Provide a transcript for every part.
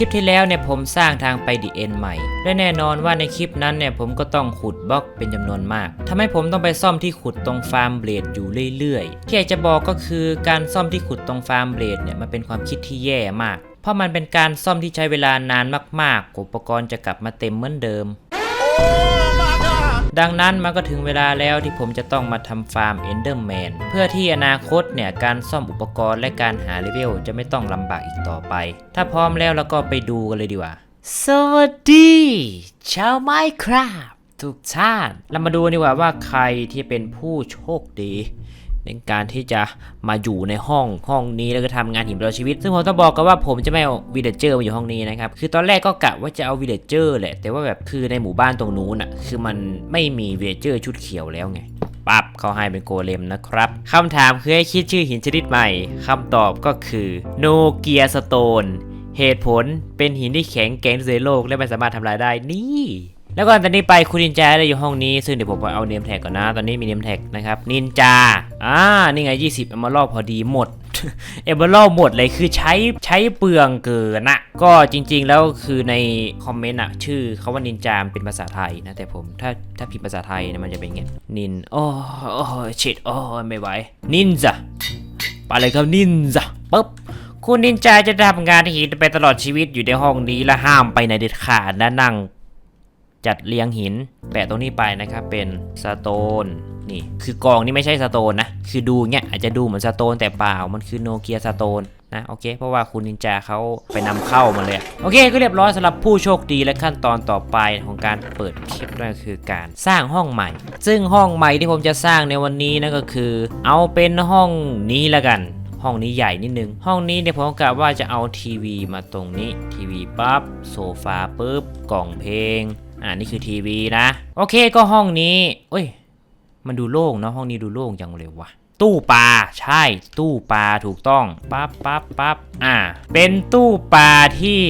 คลิปที่แล้วเนี่ยผมสร้างทางไปดีเอ็นใหม่ และแน่นอนว่าในคลิปนั้นเนี่ยผมก็ต้องขุดบล็อกเป็นจำนวนมากทำให้ผมต้องไปซ่อมที่ขุดตรงฟาร์มเบลดอยู่เรื่อยๆ ที่อยากจะบอกก็คือการซ่อมที่ขุดตรงฟาร์มเบลดเนี่ยมันเป็นความคิดที่แย่มาก เพราะมันเป็นการซ่อมที่ใช้เวลานานมากๆ อุปกรณ์จะกลับมาเต็มเหมือนเดิม ดังนั้นมันก็ถึงเวลาแล้วที่ผมจะต้องมาทำฟาร์มเอนเดอร์แมนเพื่อที่อนาคตเนี่ยการซ่อมอุปกรณ์และการหาเลเวลจะไม่ต้องลำบากอีกต่อไป ถ้าพร้อมแล้วเราก็ไปดูกันเลยดีกว่า สวัสดีชาวไมครับทุกท่าน เรามาดูดีกว่าว่าใครที่เป็นผู้โชคดี ในการที่จะมาอยู่ในห้องห้องนี้แล้วก็ทำงานหิมตลอดชีวิต ซึ่งผมต้องบอกกันว่าผมจะไม่เอาวิลเลเจอร์มาอยู่ห้องนี้นะครับคือตอนแรกก็กะว่าจะเอาวิลเลเจอร์แหละแต่ว่าแบบคือในหมู่บ้านตรงนู้นอะคือมันไม่มีวิลเลเจอร์ชุดเขียวแล้วไงปั๊บเขาให้เป็นโกเลมนะครับคำถามคือให้คิดชื่อหินชนิดใหม่คำตอบก็คือโนเกียสโตนเหตุผลเป็นหินที่แข็งแกร่งที่สุดในโลกและไม่สามารถทำลายได้นี่ แล้วก่อนตอนนี้ไปคุณนินจาได้อยู่ห้องนี้ ซึ่งเดี๋ยวผมไปเอาเนมแท็กก่อนนะ ตอนนี้มีเนมแท็กนะครับ นินจา อ่า นี่ไง 20เอมเบอร์พอดีหมด เอเบอร์หมดเลยคือใช้ใช้เปลืองเกินนะก็จริง ๆ แล้วคือในคอมเมนต์อะชื่อเขาว่านินจามเป็นภาษาไทยนะ แต่ผมถ้าถ้าพิมพ์ภาษาไทยนะมันจะเป็นไงนิน โอ้โอ้ชิดโอ้ไม่ไหว นินจาไปเลยครับนินจาปุ๊บคุณนินจาจะทำงานหินไปตลอดชีวิตอยู่ในห้องนี้และห้ามไปไหนเด็ดขาดและนั่ง จัดเรียงหิน แปะตรงนี้ไปนะครับ เป็นสโตนนี่ คือกองนี่ไม่ใช่สโตนนะ คือดูเงี้ยอาจจะดูเหมือนสโตนแต่เปล่า มันคือโนเกียสโตนนะโอเค เพราะว่าคุณนินจาเขาไปนำเข้ามาเลย โอเค ก็เรียบร้อยสำหรับผู้โชคดีและขั้นตอนต่อไปของการเปิดคลิปนั่นก็คือการสร้างห้องใหม่ ซึ่งห้องใหม่ที่ผมจะสร้างในวันนี้นั่นก็คือ เอาเป็นห้องนี้ละกัน ห้องนี้ใหญ่นิดนึง ห้องนี้เนี่ยผมกะว่าจะเอาทีวีมาตรงนี้ทีวีปั๊บโซฟาปุ๊บกล่องเพลง อ่านี่คือทีวีนะ โอเคก็ห้องนี้เอ้ย มันดูโล่งเนอะห้องนี้ดูโล่งจังเลยวะตู้ปลาใช่ ตู้ปลาถูกต้องปั๊บปั๊บปั๊บอ่า เป็นตู้ปลาที่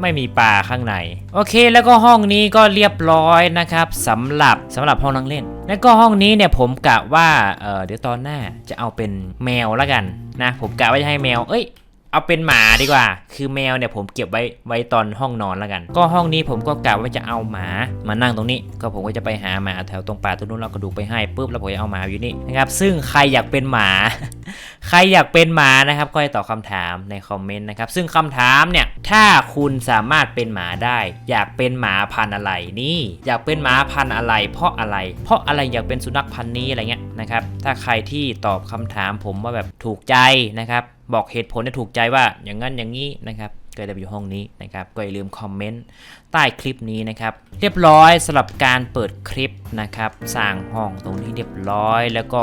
ไม่มีปลาข้างใน โอเคแล้วก็ห้องนี้ก็เรียบร้อยนะครับสำหรับสำหรับห้องนั่งเล่น แล้วก็ห้องนี้เนี่ยผมกะว่าเออเดี๋ยวตอนหน้าจะเอาเป็นแมวและกันนะ ผมกะว่าจะให้แมวเอ้ย เอาเป็นหมาดีกว่า คือแมวเนี่ยผมเก็บไว้ไว้ตอนห้องนอนแล้วกัน ก็ห้องนี้ผมก็กะว่าจะเอาหมามานั่งตรงนี้ ก็ผมก็จะไปหาหมาแถวตรงป่าตรงนู้นเราก็ดูไปให้ปุ๊บแล้วผมจะเอาหมาอยู่นี่นะครับ ซึ่งใครอยากเป็นหมา ใครอยากเป็นหมานะครับ ก็ให้ตอบคำถามในคอมเมนต์นะครับ ซึ่งคำถามเนี่ย ถ้าคุณสามารถเป็นหมาได้ อยากเป็นหมาพันธุ์อะไรนี่ อยากเป็นหมาพันธุ์อะไร เพราะอะไร เพราะอะไรอยากเป็นสุนัขพันธุ์นี้อะไรเงี้ยนะครับ ถ้าใครที่ตอบคำถามผมว่าแบบถูกใจนะครับ บอกเหตุผลให้ถูกใจว่าอย่างนั้นอย่างนี้นะครับก็จะไปอยู่ห้องนี้นะครับ ก็อย่าลืมคอมเมนต์ใต้คลิปนี้นะครับ เรียบร้อยสำหรับการเปิดคลิปนะครับ สร้างห้องตรงนี้เรียบร้อย แล้วก็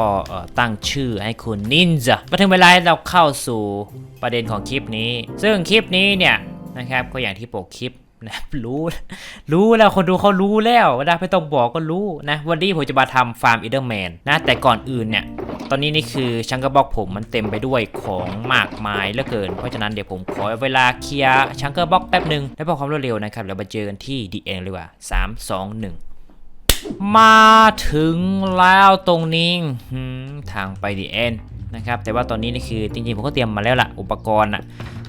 ตั้งชื่อให้คุณนินจามาถึงเวลาเราเข้าสู่ประเด็นของคลิปนี้ ซึ่งคลิปนี้เนี่ยนะครับก็อย่างที่ปกคลิป นะรู้รู้แล้วคนดูเขารู้แล้วนะไม่ต้องบอกก็รู้นะ วันนี้ผมจะมาทำฟาร์มอีเดอร์แมนนะ แต่ก่อนอื่นเนี่ย ตอนนี้นี่คือชังกระบอกผมมันเต็มไปด้วยของมากมายเหลือเกิน เพราะฉะนั้นเดี๋ยวผมขอเวลาเคลียร์ชังเกอร์บ็อกแป๊บหนึ่งแล้วพอความรวดเร็วนะครับเดี๋ยวมาเจอกันที่ดีเอ็นเลยว่า3 2 1มาถึงแล้วตรงนี้ทางไปดีเอ็นนะครับแต่ว่าตอนนี้นี่คือจริงๆผมก็เตรียมมาแล้วล่ะอุปกรณ์อะ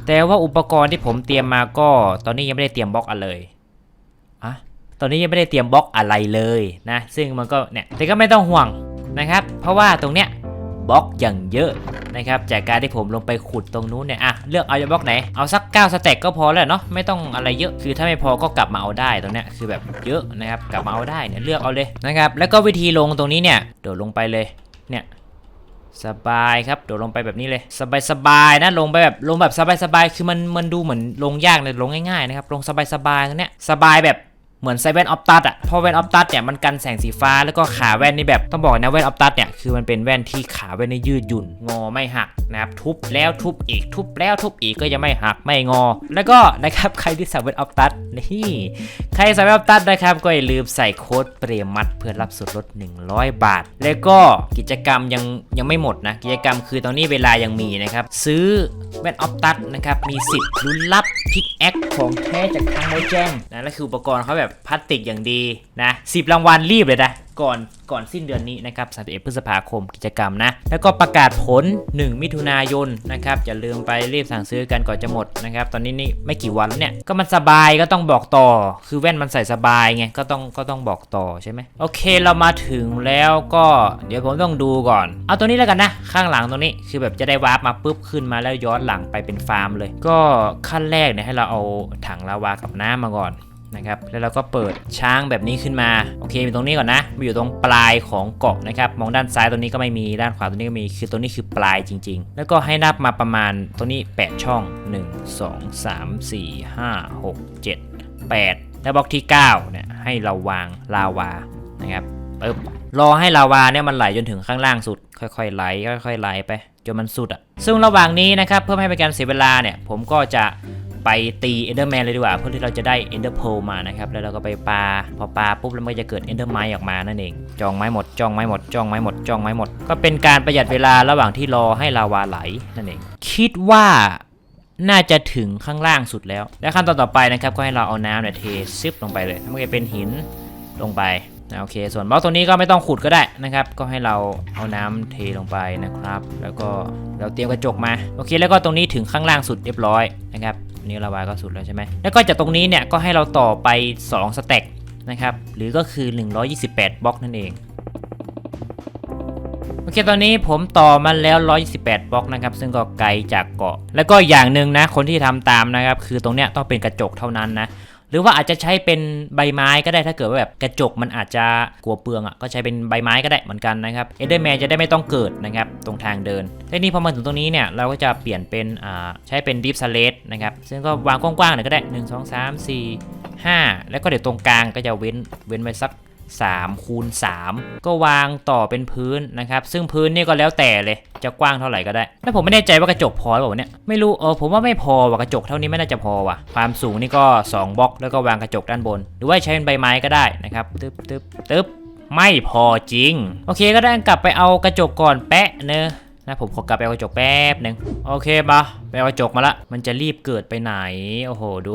แต่ว่าอุปกรณ์ที่ผมเตรียมมาก็ ตอนนี้ยังไม่ได้เตรียมบล็อกอะไรเลยอะตอนนี้ยังไม่ได้เตรียมบล็อกอะไรเลยนะ ซึ่งมันก็เนี่ยแต่ก็ไม่ต้องห่วงนะครับ เพราะว่าตรงเนี้ยบล็อกอย่างเยอะนะครับ จากการที่ผมลงไปขุดตรงนู้นเนี่ยอะเลือกเอาจะบล็อกไหน เอาสัก 9สเต็กก็พอแล้วเนาะ ไม่ต้องอะไรเยอะ คือถ้าไม่พอก็กลับมาเอาได้ตรงเนี้ย คือแบบเยอะนะครับ กลับมาเอาได้เนี่ย เลือกเอาเลยนะครับ แล้วก็วิธีลงตรงนี้เนี่ย โดดลงไปเลย เนี่ย สบายครับโดดลงไปแบบนี้เลย สบายสบายนะลงไปแบบลงแบบสบายสบายๆคือมันมันดูเหมือนลงยากเลยลงง่ายๆนะครับลงสบายสบายตรงเนี้ยสบายแบบ เหมือนใส่แว่นออฟตัดอะเพราะแว่นออฟตัดเนี่ยมันกันแสงสีฟ้าแล้วก็ขาแว่นนี่แบบต้องบอกนะแว่นออฟตัดเนี่ยคือมันเป็นแว่นที่ขาแว่นนี่ยืดหยุ่น งอไม่หักนะครับทุบแล้วทุบอีกทุบแล้วทุบอีกก็ยังไม่หักไม่งอ แล้วก็นะครับใครที่ใส่แว่นออฟตัดนี่ใครใส่แว่นออฟตัดนะครับก็อย่าลืมใส่โค้ดเปรียมัดเพื่อรับส่วนลด 100 บาท แล้วก็กิจกรรมยังยังไม่หมดนะกิจกรรมคือตอนนี้เวลายังมีนะครับซื้อแว่นออฟตัดนะครับมีสิทธิ์ลุ้นรับพิกแอคของแท้จากทางโมแจ้งนะและคืออุปกรณ์เขาแบบพลาสติกอย่างดีนะสิบรางวัลรีบเลยนะก่อนก่อนสิ้นเดือนนี้นะครับ31พฤษภาคมกิจกรรมนะ แล้วก็ประกาศผล 1 มิถุนายนนะครับอย่าลืมไปรีบสั่งซื้อกันก่อนจะหมดนะครับ ตอนนี้นี่ไม่กี่วันแล้วเนี่ย ก็มันสบายก็ต้องบอกต่อ คือแว่นมันใส่สบายไง ก็ต้องก็ต้องบอกต่อใช่ไหมโอเคเรามาถึงแล้วก็เดี๋ยวผมต้องดูก่อน เอาตัวนี้แล้วกันนะ ข้างหลังตรงนี้คือแบบจะได้วาร์ปมาปุ๊บขึ้นมาแล้วย้อนหลังไปเป็นฟาร์มเลย ก็ขั้นแรกเนี่ยให้เราเอาถังลาวากับน้ำมาก่อน นะครับแล้วเราก็เปิดช้างแบบนี้ขึ้นมาโอเคอยู่ตรงนี้ก่อนนะมาอยู่ตรงปลายของเกาะนะครับมองด้านซ้ายตรงนี้ก็ไม่มีด้านขวาตรงนี้ก็มีคือตรงนี้คือปลายจริง ๆ แล้วก็ให้นับมาประมาณตรงนี้ 8 ช่อง 1 2 3 4 5 6 7 8 แล้วบล็อกที่9เนี่ยให้เราวางลาวานะครับปึ๊บรอให้ลาวาเนี่ยมันไหลจนถึงข้างล่างสุด ค่อยๆไหลค่อยๆไหลไปจนมันสุดอะซึ่งระหว่างนี้นะครับเพื่อไม่ให้เป็นการเสียเวลาเนี่ยผมก็จะ ไปตีเอนเดอร์แมนเลยดีกว่า เพื่อที่เราจะได้เอนเดอร์โพมานะครับ แล้วเราก็ไปปา พอปาปุ๊บแล้วมันจะเกิดเอนเดอร์ไมออกมานั่นเอง จองไม้หมด จองไม้หมด จองไม้หมด จองไม้หมด ก็เป็นการประหยัดเวลาระหว่างที่รอให้ลาวาไหลนั่นเอง คิดว่าน่าจะถึงข้างล่างสุดแล้ว และขั้นตอนต่อไปนะครับ ก็ให้เราเอาน้ำเนี่ยเทซิปลงไปเลยมันจะเป็นหินลงไปนะโอเค ส่วนบล็อกตัวนี้ก็ไม่ต้องขุดก็ได้นะครับ ก็ให้เราเอาน้ำเทลงไปนะครับ แล้วก็เราเตรียมกระจกมา โอเค แล้วก็ตรงนี้ถึงข้างล่างสุดเรียบร้อยนะครับ นี่ระบายก็สุดแล้วใช่ไหมแล้วก็จากตรงนี้เนี่ยก็ให้เราต่อไป 2สเต็กนะครับหรือก็คือ 128 บล็อกนั่นเองโอเคตอนนี้ผมต่อมาแล้ว 128 บล็อกนะครับซึ่งก็ไกลจากเกาะ แล้วก็อย่างหนึ่งนะคนที่ทำตามนะครับคือตรงเนี้ยต้องเป็นกระจกเท่านั้นนะ หรือว่าอาจจะใช้เป็นใบไม้ก็ได้ถ้าเกิดว่าแบบกระจกมันอาจจะกลัวเปลืองอะก็ใช้เป็นใบไม้ก็ได้เหมือนกันนะครับเอเดอร์แมนจะได้ไม่ต้องเกิดนะครับตรงทางเดินและนี่พอมาถึงตรงนี้เนี่ยเราก็จะเปลี่ยนเป็นอ่าใช้เป็นดิฟสเลตนะครับซึ่งก็วางกว้างๆหน่อยก็ได้ 1 2 3 4 5 แล้วก็เดี๋ยวตรงกลางก็จะเว้นเว้นไว้สัก 3คูณ3ก็วางต่อเป็นพื้นนะครับซึ่งพื้นนี่ก็แล้วแต่เลยจะกว้างเท่าไหร่ก็ได้แล้วผมไม่แน่ใจว่ากระจกพอหรือเปล่าเนี่ยไม่รู้เออผมว่าไม่พอว่ะกระจกเท่านี้ไม่น่าจะพอว่ะความสูงนี่ก็ 2บล็อกแล้วก็วางกระจกด้านบน หรือว่าใช้เป็นใบไม้ก็ได้นะครับตึ๊บตึ๊บตึ๊บไม่พอจริง โอเคก็ได้กลับไปเอากระจกก่อนแปะเนอะนะผมขอกลับไปเอากระจกแป๊บหนึ่งโอเคปะไปเอากระจกมาละ มันจะรีบเกิดไปไหน โอ้โห ดู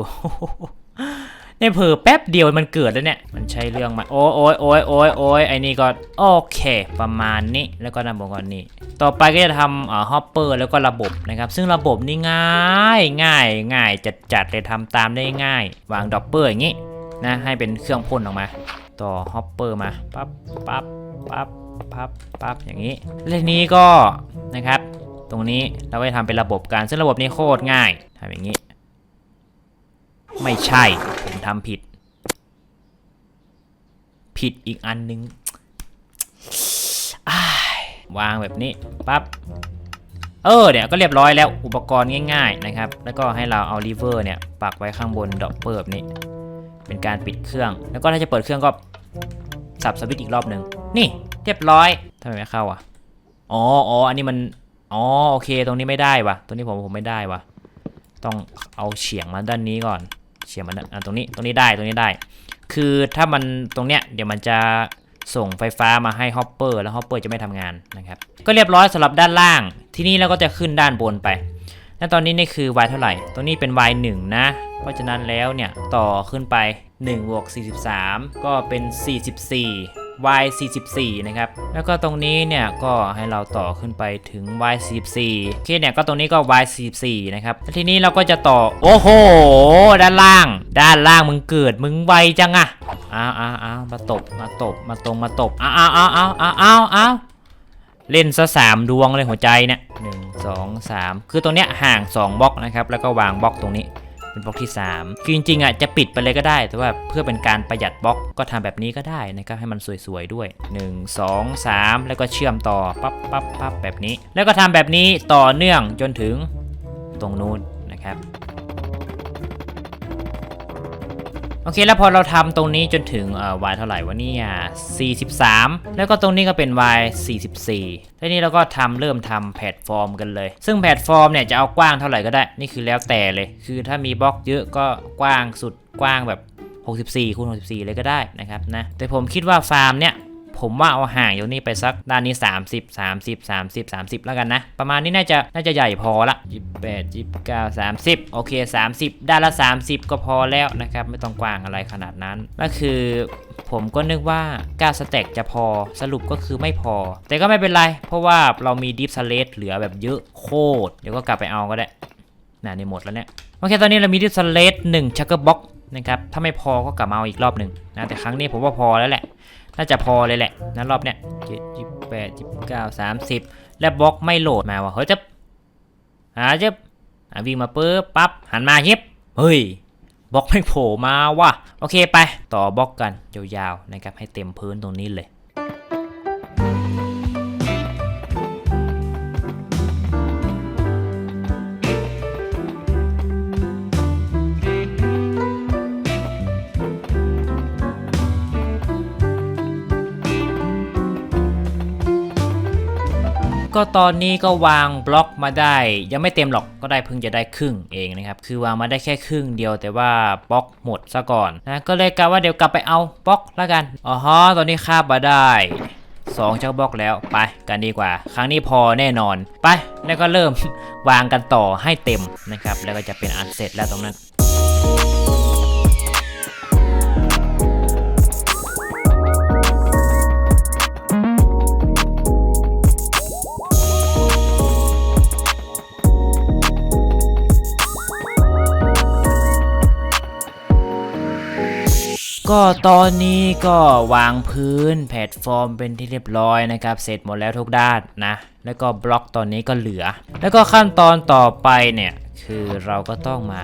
เนี่เผลอแป๊บเดียวมันเกิดแล้วเนี่ย มันใช่เรื่องมาโอ้ยโอ้ยโอ้ยโอ้ยโอ้ยไอ้นี่ก็โอเค ประมาณนี้แล้วก็นำบงก่อนนี่ต่อไปก็จะทำอ่าฮอปเปอร์แล้วก็ระบบนะครับ ซึ่งระบบนี่ง่ายง่ายง่ายจัดจัดเลยทำตามได้ง่าย วางดอปเปอร์อย่างนี้นะให้เป็นเครื่องพ่นออกมา ต่อฮอปเปอร์มาปั๊บปั๊บปั๊บปั๊บปั๊บอย่างนี้และนี้ก็นะครับ ตรงนี้เราก็จะทำเป็นระบบการซึ่งระบบนี้โคตรง่ายทำอย่างนี้ ไม่ใช่ ผมทำผิด ผิดอีกอันนึงวางแบบนี้ปั๊บเออเนี่ยก็เรียบร้อยแล้วอุปกรณ์ง่ายๆนะครับ แล้วก็ให้เราเอาลีเวอร์เนี่ยปักไว้ข้างบนดอกเปิดแบบนี้ เป็นการปิดเครื่อง แล้วก็ถ้าจะเปิดเครื่องก็สับสวิตช์อีกรอบหนึ่งนี่เรียบร้อยทำไมไม่เข้าอะอ๋ออ๋ออันนี้มันอ๋อโอเค ตรงนี้ไม่ได้วะตรงนี้ผมผมไม่ได้วะต้องเอาเฉียงมาด้านนี้ก่อน เฉียงมาด้านอะตรงนี้ตรงนี้ได้ตรงนี้ได้ คือถ้ามันตรงเนี้ยเดี๋ยวมันจะส่งไฟฟ้ามาให้ฮอปเปอร์แล้วฮอปเปอร์จะไม่ทำงานนะครับก็เรียบร้อยสำหรับด้านล่าง ที่นี่เราก็จะขึ้นด้านบนไปและตอนนี้นี่คือ y เท่าไหร่ ตรงนี้เป็น y 1นะ เพราะฉะนั้นแล้วเนี่ย ต่อขึ้นไป1บวก43 ก็เป็น 44 y 44 นะครับ แล้วก็ตรงนี้เนี่ยก็ให้เราต่อขึ้นไปถึง y 44 โอเคเนี่ยก็ตรงนี้ก็ y 44 นะครับแล้วทีนี้เราก็จะต่อ โอ้โห ด้านล่าง ด้านล่างมึงเกิดมึงไวจังอะอ้าวอ้าวอ้าวมาตบ มาตบ มาตรง มาตบอ้าวอ้าวอ้าวอ้าวอ้าวอ้าวอ้าวเล่นซะสามดวงเลยหัวใจเนี่ยหนึ่งสองสามคือตรงเนี้ยห่าง 2บล็อกนะครับ แล้วก็วางบล็อกตรงนี้ เป็นบล็อกที่3คือจริงๆอะจะปิดไปเลยก็ได้ แต่ว่าเพื่อเป็นการประหยัดบล็อกก็ทำแบบนี้ก็ได้นะครับให้มันสวยๆด้วย 1 2 3 แล้วก็เชื่อมต่อปั๊บปั๊บปั๊บแบบนี้ แล้วก็ทำแบบนี้ต่อเนื่องจนถึงตรงนู้นนะครับ โอเคแล้วพอเราทำตรงนี้จนถึงเอ่อ y เท่าไหร่วะเนี่ย43 แล้วก็ตรงนี้ก็เป็น y 44ทีนี้เราก็ทำเริ่มทำแพลตฟอร์มกันเลย ซึ่งแพลตฟอร์มเนี่ยจะเอากว้างเท่าไหร่ก็ได้ นี่คือแล้วแต่เลย คือถ้ามีบล็อกเยอะก็กว้างสุดกว้างแบบ 64คูณ64 เลยก็ได้นะครับนะ แต่ผมคิดว่าฟาร์มเนี่ย ผมว่าเอาห่างอยู่นี่ไปสักด้านนี้ 30 30 30 30 แล้วกันนะ ประมาณนี้น่าจะน่าจะใหญ่พอละ28 29 30 โอเค 30 ด้านละ 30 ก็พอแล้วนะครับ ไม่ต้องกว้างอะไรขนาดนั้นก็คือผมก็นึกว่า9สเต็กจะพอสรุปก็คือไม่พอ แต่ก็ไม่เป็นไร เพราะว่าเรามีดิฟสเลตเหลือแบบเยอะโคตร เดี๋ยวก็กลับไปเอาก็ได้น่านี่หมดแล้วเนี่ย โอเค ตอนนี้เรามีดิฟสเลตหนึ่งชักเกอร์บ็อกนะครับ ถ้าไม่พอก็กลับมาเอาอีกรอบหนึ่งนะแต่ครั้งนี้ผมว่าพอแล้วแหละ น่าจะพอเลยแหละนะรอบเนี้ยเจ็ดยี่แปดยี่เก้าสามสิบและบล็อกไม่โหลดมาว่ะเฮ้ยจะหาจะอะวิ่งมาปุ๊บปั๊บหันมาเย็บเฮ้ยบล็อกไม่โผล่มาว่ะโอเคไปต่อบล็อกกันยาวๆนะครับให้เต็มพื้นตรงนี้เลย ก็ตอนนี้ก็วางบล็อกมาได้ ยังไม่เต็มหรอกก็ได้เพิ่งจะได้ครึ่งเองนะครับคือวางมาได้แค่ครึ่งเดียวแต่ว่าบล็อกหมดซะก่อนนะก็เลยกะว่าเดี๋ยวกลับไปเอาบล็อกแล้วกันอ๋อฮะตอนนี้คาบมาได้สองเจ้าบล็อกแล้วไปกันดีกว่า ครั้งนี้พอแน่นอน ไปแล้วก็เริ่มวางกันต่อให้เต็มนะครับ แล้วก็จะเป็นอันเสร็จแล้วตรงนั้น ก็ตอนนี้ก็วางพื้นแพลตฟอร์มเป็นที่เรียบร้อยนะครับ เสร็จหมดแล้วทุกด้านนะ แล้วก็บล็อกตอนนี้ก็เหลือ แล้วก็ขั้นตอนต่อไปเนี่ย คือเราก็ต้องมา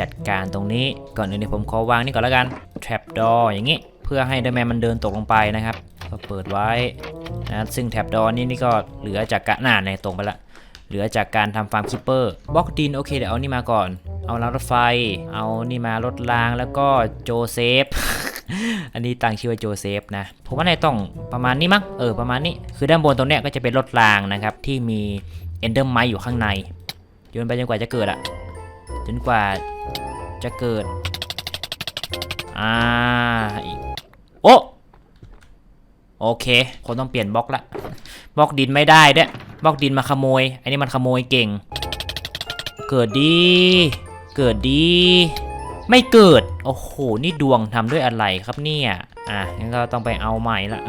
จัดการตรงนี้ ก่อนอื่นผมขอวางนี่ก่อนแล้วกัน trap door อย่างนี้ เพื่อให้เดอร์แมนมันเดินตกลงไปนะครับ ก็เปิดไว้นะซึ่ง trap door นี่นี่ก็เหลือจากกะหน้าในตรงไปละ เหลือจากการทำฟาร์มคิปเปอร์บล็อกดินโอเคเดี๋ยวเอานี่มาก่อน เอารางรถไฟ เอานี่มารถรางแล้วก็โจเซฟ อันนี้ตั้งชื่อว่าโจเซฟนะผมว่าในต้องประมาณนี้มั้งเออประมาณนี้ คือด้านบนตรงเนี้ยก็จะเป็นรถรางนะครับ ที่มีเอนเดอร์ไมอยู่ข้างในโยนไปจนกว่าจะเกิดอะจนกว่าจะเกิดอ่าอีกโอ้โอเคคนต้องเปลี่ยนบล็อกละบล็อกดินไม่ได้เด้ บล็อกดินมาขโมย อันนี้มันขโมยเก่ง เกิดดี เกิดดี ไม่เกิด โอ้โห นี่ดวงทำด้วยอะไรครับเนี่ย อะงั้นก็ต้องไปเอาใหม่ละ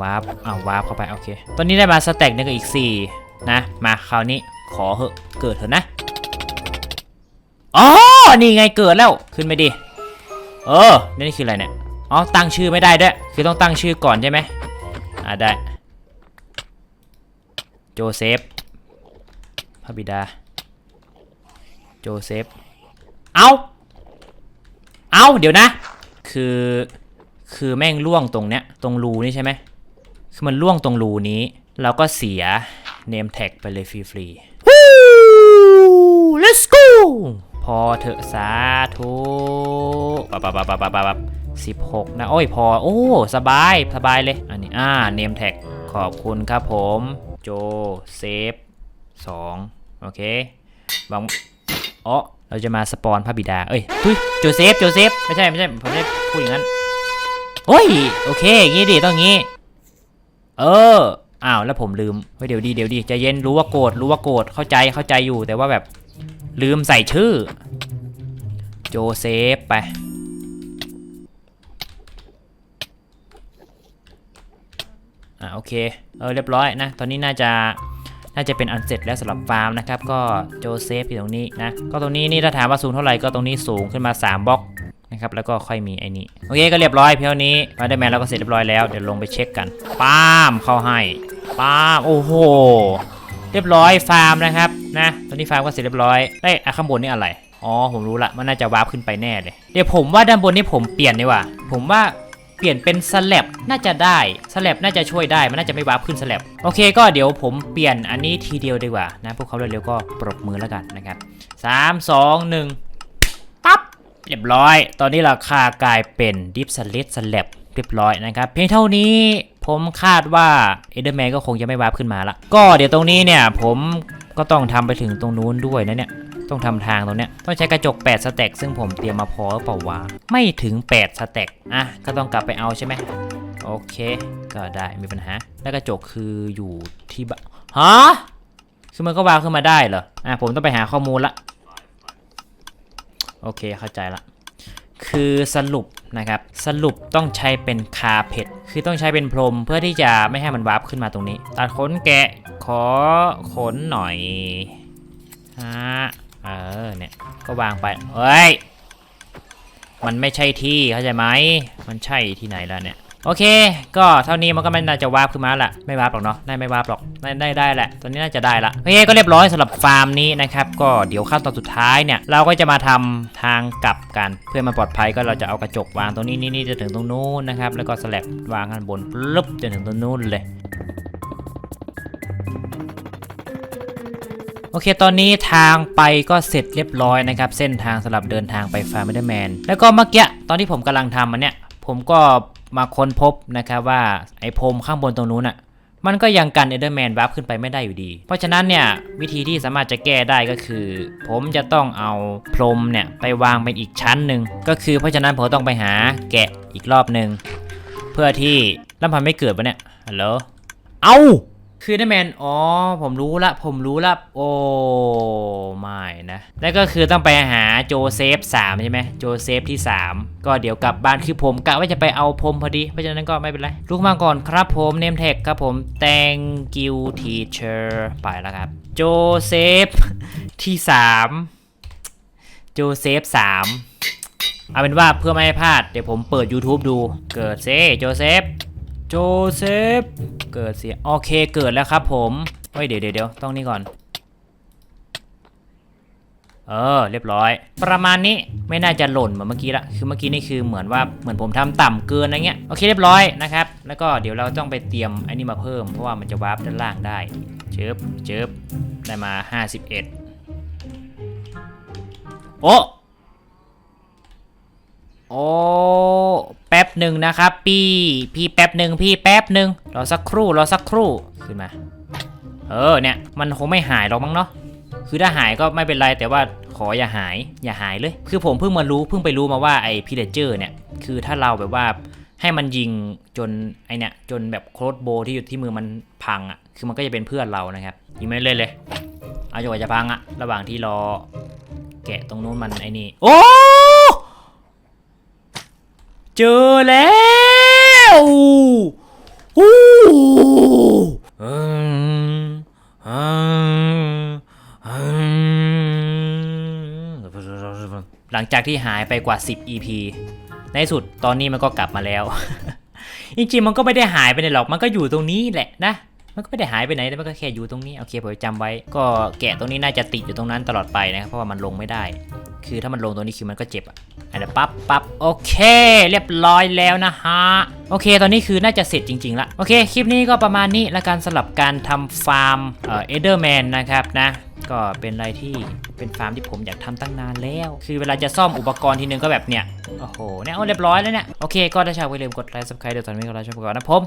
วาร์ปอ่าวาร์ปเข้าไป โอเค ตอนนี้ได้มาสแต็กนึงกับอีก 4 นะ มาคราวนี้ขอเหอะ เกิดเถอะนะ อ๋อ นี่ไงเกิดแล้ว ขึ้นไปดิเออ นี่คืออะไรเนี่ย อ๋อ ตั้งชื่อไม่ได้ด้วย คือต้องตั้งชื่อก่อนใช่ไหมอ่าได้ โจเซฟพระบิดา โจเซฟ เอาเอาเดี๋ยวนะ คือ คือแม่งล่วงตรงเนี้ย ตรงรูนี่ใช่ไหม คือมันล่วงตรงรูนี้ เราก็เสียเนมแท็กไปเลยฟรีๆ Woo! Let's go พอเถอะสาธุปับปับปับปับปับปับสิบหกนะ โอ้ย พอ โอ้ สบาย สบายเลย อันนี้ อ่า เนมแท็ก ขอบคุณครับผม โจเซฟสองโอเคบางอ๋อเราจะมาสปอนพระบิดา เอ้ยทุยโจเซฟโจเซฟไม่ใช่ไม่ใช่ผมไม่ได้พูดอย่างนั้นโอ้ยโอเคงงี้ดิต้องงี้ เอออ้าวแล้วผมลืมเฮ้ยเดี๋ยวดีเดี๋ยวดีใจเย็นรู้ว่าโกรธรู้ว่าโกรธเข้าใจเข้าใจอยู่แต่ว่าแบบลืมใส่ชื่อ โจเซฟไป อ่าโอเคเออเรียบร้อยนะ ตอนนี้น่าจะน่าจะเป็นอันเสร็จแล้วสำหรับฟาร์มนะครับ ก็โจเซฟอยู่ตรงนี้นะ ก็ตรงนี้นี่ถ้าถามว่าสูงเท่าไหร่ก็ตรงนี้สูงขึ้นมา 3บล็อกนะครับ แล้วก็ค่อยมีไอ้นี่โอเคก็เรียบร้อยเพียวนี้มาได้แมนเราก็เสร็จเรียบร้อยแล้ว เดี๋ยวลงไปเช็คกันป้ามเข้าให้ป้ามโอ้โห เรียบร้อยฟาร์มนะครับนะ ตอนนี้ฟาร์มก็เสร็จเรียบร้อยเอ้ยอะข้างบนนี่อะไร อ๋อผมรู้ละ มันน่าจะวาร์ปขึ้นไปแน่เลย เดี๋ยวผมว่าด้านบนนี้ผมเปลี่ยนดีกว่า ผมว่า เปลี่ยนเป็นสแลบน่าจะได้สแลบน่าจะช่วยได้มันน่าจะไม่วาร์ปขึ้นสแลบโอเคก็เดี๋ยวผมเปลี่ยนอันนี้ทีเดียวดีกว่านะพวกเขาเร็วๆก็ปรบมือแล้วกันนะครับสามสองหนึ่งปั๊บเรียบร้อย ตอนนี้ราคากลายเป็นดิฟสเลตสแลบเรียบร้อยนะครับเพียงเท่านี้ผมคาดว่าเอเดอร์แมนก็คงจะไม่วาร์ปขึ้นมาละก็เดี๋ยวตรงนี้เนี่ยผมก็ต้องทำไปถึงตรงนู้นด้วยนะเนี่ย ต้องทำทางตรงเนี้ยต้องใช้กระจก 8 สแต็กซึ่งผมเตรียมมาพอหรือเปล่าวะไม่ถึง 8 สแต็กอะก็ต้องกลับไปเอาใช่ไหมโอเค ก็ได้มีปัญหา แล้วกระจกคืออยู่ที่บ้านฮะคือมันก็วางขึ้นมาได้เหรออะผมต้องไปหาข้อมูลละโอเคเข้าใจละคือสรุปนะครับสรุปต้องใช้เป็นคาเพดคือต้องใช้เป็นพรมเพื่อที่จะไม่ให้มันวาร์ปขึ้นมาตรงนี้ ตัดขนแกะขอขนหน่อยฮะ เนี่ย ก็วางไปเอ้ย มันไม่ใช่ที่เข้าใจไหม มันใช่ที่ไหนแล้วเนี่ย โอเค ก็เท่านี้มันก็ไม่น่าจะวาร์ปขึ้นมาละไม่วาร์ปหรอกเนาะได้ไม่วาร์ปหรอกได้ได้ได้แหละ ตอนนี้น่าจะได้ละโอเคก็เรียบร้อยสำหรับฟาร์มนี้นะครับ ก็เดี๋ยวขั้นตอนสุดท้ายเนี่ย เราก็จะมาทำทางกลับกัน เพื่อมาปลอดภัยก็เราจะเอากระจกวางตรงนี้นี่นี่จะถึงตรงนู้นนะครับ แล้วก็สลับวางข้างบนปุ๊บจะถึงตรงนู้นเลย โอเค ตอนนี้ทางไปก็เสร็จเรียบร้อยนะครับ เส้นทางสำหรับเดินทางไปฟาร์มเดอร์แมนแล้วก็เมื่อกี้ตอนที่ผมกำลังทำมันเนี่ย ผมก็มาค้นพบนะครับว่าไอ้พรมข้างบนตรงนู้นอะมันก็ยังกันเอเดอร์แมนวับขึ้นไปไม่ได้อยู่ดี เพราะฉะนั้นเนี่ยวิธีที่สามารถจะแก้ได้ก็คือ ผมจะต้องเอาพรมเนี่ยไปวางเป็นอีกชั้นหนึ่งก็คือเพราะฉะนั้นผมต้องไปหาแกะอีกรอบหนึ่งเพื่อที่แล้วมันไม่เกิดปะเนี่ยฮัลโหลเอา คือเดอร์แมนอ๋อ ผมรู้ละ ผมรู้ละ โอ้ไม่นะ แล้วก็คือต้องไปหาโจเซฟ3ใช่ไหมโจเซฟที่ 3 ก็เดี๋ยวกลับบ้านคือผมกะว่าจะไปเอาพรมพอดี เพราะฉะนั้นก็ไม่เป็นไร ลุกมาก่อนครับผมเนมเทคครับผม thank you teacher ไปแล้วครับ โจเซฟที่3โจเซฟ3เอาเป็นว่าเพื่อไม่ให้พลาด เดี๋ยวผมเปิด YouTube ดู เกิดเซโจเซฟ โจเซฟ เกิดเสียโอเคเกิดแล้วครับผมเฮ้ยเดี๋ยวเดี๋ยวเดี๋ยวต้องนี่ก่อน เออ เรียบร้อย ประมาณนี้ไม่น่าจะหล่นเหมือนเมื่อกี้ละคือเมื่อกี้นี่คือเหมือนว่าเหมือนผมทำต่ำเกินอะไรเงี้ยโอเคเรียบร้อยนะครับแล้วก็เดี๋ยวเราต้องไปเตรียมไอ้นี่มาเพิ่มเพราะว่ามันจะวาร์ปด้านล่างได้เจิบเจิบได้มา 51โอ้ โอ้แป๊บหนึ่งนะครับ พี่ พี่แป๊บหนึ่งพี่แป๊บหนึ่งรอสักครู่รอสักครู่ขึ้นมา เออเนี่ยมันคงไม่หายหรอกมั้งเนาะคือถ้าหายก็ไม่เป็นไรแต่ว่าขออย่าหายอย่าหายเลย คือผมเพิ่งมารู้เพิ่งไปรู้มาว่าไอ้พิเดเจอร์เนี่ยคือถ้าเราแบบว่าให้มันยิงจนไอเนี่ยจนแบบโครสโบที่อยู่ที่มือมันพังอะ่ะคือมันก็จะเป็นเพื่อนเรานะครับยิงไม่เล่นเลย เอาจนกว่าจะพังอะ่ะระหว่างที่รอแกะตรงนู้นมันไอ้นี่โอ้ เจอแล้วอู้หลังจากที่หายไปกว่า 10 EP ในสุดตอนนี้มันก็กลับมาแล้ว จริงๆมันก็ไม่ได้หายไปไหนหรอก มันก็อยู่ตรงนี้แหละนะ มันก็ไม่ได้หายไปไหนแต่มันก็แค่อยู่ตรงนี้โอเคผมจำไว้ ก็แกะตรงนี้น่าจะติดอยู่ตรงนั้นตลอดไปนะครับเพราะว่ามันลงไม่ได้ คือถ้ามันลงตรงนี้คือมันก็เจ็บอะอะเดี๋ยวปั๊บปั๊บโอเค เรียบร้อยแล้วนะฮะโอเค ตอนนี้คือน่าจะเสร็จจริงๆละโอเคคลิปนี้ก็ประมาณนี้และการสลับการทำฟาร์มเอเดอร์แมนนะครับนะก็เป็นอะไรที่เป็นฟาร์มที่ผมอยากทำตั้งนานแล้ว คือเวลาจะซ่อมอุปกรณ์ทีนึงก็แบบเนี้ยโอ้โห เนี่ยเรียบร้อยแล้วเนี่ย โอเค ก็ถ้าชอบอย่าลืมกดไลค์ subscribe เดี๋ยวตอนนี้ก็ไลค์ชมก่อนนะผม